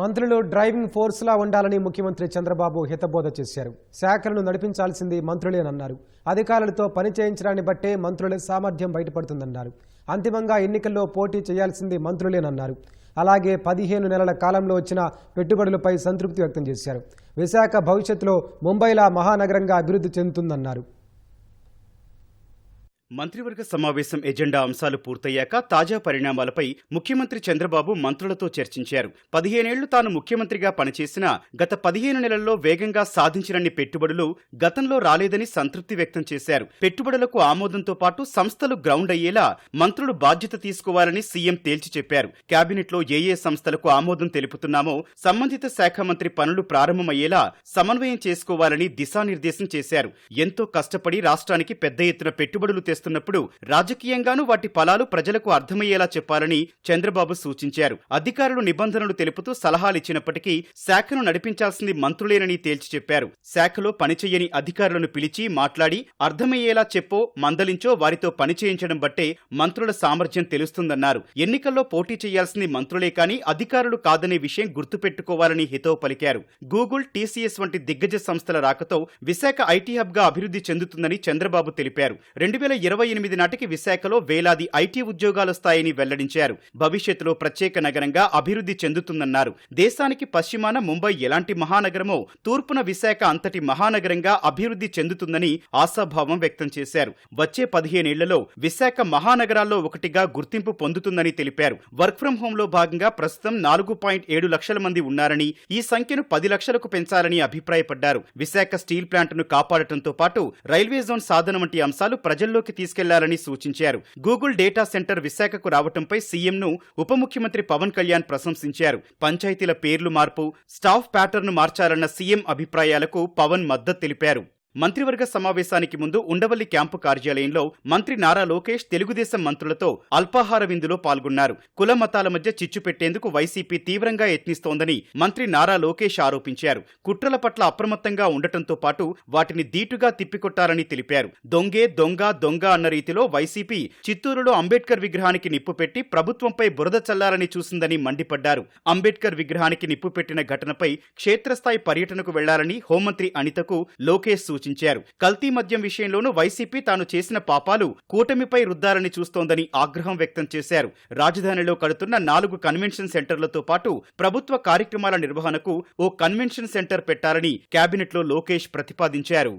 మంత్రులు డ్రైవింగ్ ఫోర్స్లా ఉండాలని ముఖ్యమంత్రి చంద్రబాబు హితబోధ చేశారు. శాఖలను నడిపించాల్సింది మంత్రులేనన్నారు అధికారులతో పని చేయించడాన్ని బట్టే మంత్రుల సామర్థ్యం బయటపడుతుందన్నారు. అంతిమంగా ఎన్నికల్లో పోటీ చేయాల్సింది మంత్రులేనన్నారు అలాగే పదిహేను నెలల కాలంలో వచ్చిన పెట్టుబడులపై సంతృప్తి వ్యక్తం చేశారు. విశాఖ భవిష్యత్తులో ముంబైలా మహానగరంగా అభివృద్ధి చెందుతుందన్నారు. మంత్రివర్గ సమావేశం ఎజెండా అంశాలు పూర్తయ్యాక తాజా పరిణామాలపై ముఖ్యమంత్రి చంద్రబాబు మంత్రులతో చర్చించారు. పదిహేనేళ్ళు తాను ముఖ్యమంత్రిగా పనిచేసిన గత పదిహేను నెలల్లో వేగంగా సాధించినన్ని పెట్టుబడులు గతంలో రాలేదని సంతృప్తి వ్యక్తం చేశారు. పెట్టుబడులకు ఆమోదంతో పాటు సంస్థలు గ్రౌండ్ అయ్యేలా మంత్రులు బాధ్యత తీసుకోవాలని సీఎం తేల్చి చెప్పారు. కేబినెట్లో ఏ ఏ సంస్థలకు ఆమోదం తెలుపుతున్నామో సంబంధిత శాఖ మంత్రి పనులు ప్రారంభమయ్యేలా సమన్వయం చేసుకోవాలని దిశానిర్దేశం చేశారు. ఎంతో కష్టపడి రాష్ట్రానికి పెద్ద ఎత్తున పెట్టుబడులు చేస్తున్నప్పుడు రాజకీయంగానూ వాటి ఫలాలు ప్రజలకు అర్థమయ్యేలా చెప్పాలని చంద్రబాబు సూచించారు. అధికారులు నిబంధనలు తెలుపుతూ సలహాలిచ్చినప్పటికీ శాఖను నడిపించాల్సింది మంత్రులేనని తేల్చి చెప్పారు. శాఖలో పనిచేయని అధికారులను పిలిచి మాట్లాడి అర్థమయ్యేలా చెప్పో మందలించో వారితో పని చేయించడం బట్టే మంత్రుల సామర్థ్యం తెలుస్తుందన్నారు. ఎన్నికల్లో పోటీ చేయాల్సింది మంత్రులే కానీ అధికారులు కాదనే విషయం గుర్తుపెట్టుకోవాలని హితవు పలికారు. గూగుల్ టీసీఎస్ వంటి దిగ్గజ సంస్థల రాకతో విశాఖ ఐటీ హబ్గా అభివృద్ధి చెందుతుందని చంద్రబాబు తెలిపారు. రెండు వేల ఇరవై ఎనిమిది నాటికి విశాఖలో వేలాది ఐటీ ఉద్యోగాలొస్తాయని వెల్లడించారు. భవిష్యత్తులో ప్రత్యేక నగరంగా అభివృద్ధి చెందుతుందన్నారు. దేశానికి పశ్చిమాన ముంబై ఎలాంటి మహానగరమో తూర్పున విశాఖ అంతటి మహానగరంగా అభివృద్ధి చెందుతుందని ఆశాభావం వ్యక్తం చేశారు. వచ్చే పదిహేనేళ్ళలో విశాఖ మహానగరాల్లో ఒకటిగా గుర్తింపు పొందుతుందని తెలిపారు. వర్క్ ఫ్రం హోమ్లో భాగంగా ప్రస్తుతం నాలుగు పాయింట్ ఏడు లక్షల మంది ఉన్నారని ఈ సంఖ్యను పది లక్షలకు పెంచాలని అభిప్రాయపడ్డారు. విశాఖ స్టీల్ ప్లాంట్ను కాపాడటంతో పాటు రైల్వే జోన్ సాధన వంటి అంశాలు ప్రజల్లోకి తీసుకెళ్ళాలని సూచించారు. గూగుల్ డేటా సెంటర్ విశాఖకు రావటంపై సీఎంను ఉప ముఖ్యమంత్రి పవన్ కళ్యాణ్ ప్రశంసించారు. పంచాయతీల పేర్లు మార్పు స్టాఫ్ ప్యాటర్న్ మార్చాలన్న సీఎం అభిప్రాయాలకు పవన్ మద్దతు తెలిపారు. మంత్రివర్గ సమావేశానికి ముందు ఉండవల్లి క్యాంపు కార్యాలయంలో మంత్రి నారా లోకేష్ తెలుగుదేశం మంత్రులతో అల్పాహార విందులో పాల్గొన్నారు. కుల మతాల మధ్య చిచ్చు పెట్టేందుకు వైసీపీ తీవ్రంగా యత్నిస్తోందని మంత్రి నారా లోకేష్ ఆరోపించారు. కుట్రల పట్ల అప్రమత్తంగా ఉండటంతో పాటు వాటిని దీటుగా తిప్పికొట్టాలని తెలిపారు. దొంగే దొంగ దొంగ అన్న రీతిలో వైసీపీ చిత్తూరులో అంబేద్కర్ విగ్రహానికి నిప్పు పెట్టి ప్రభుత్వంపై బురద చల్లారని చూసిందని మండిపడ్డారు. అంబేద్కర్ విగ్రహానికి నిప్పు పెట్టిన ఘటనపై క్షేత్రస్థాయి పర్యటనకు వెళ్ళాలని హోంమంత్రి అనితకు లోకేష్ సూచించారు కల్తీ మద్యం విషయంలోనూ వైసీపీ తాను చేసిన పాపాలు కూటమిపై రుద్దాలని చూస్తోందని ఆగ్రహం వ్యక్తం చేశారు. రాజధానిలో కడుతున్న నాలుగు కన్వెన్షన్ సెంటర్లతో పాటు ప్రభుత్వ కార్యక్రమాల నిర్వహణకు ఓ కన్వెన్షన్ సెంటర్ పెట్టాలని కేబినెట్లో లోకేష్ ప్రతిపాదించారు.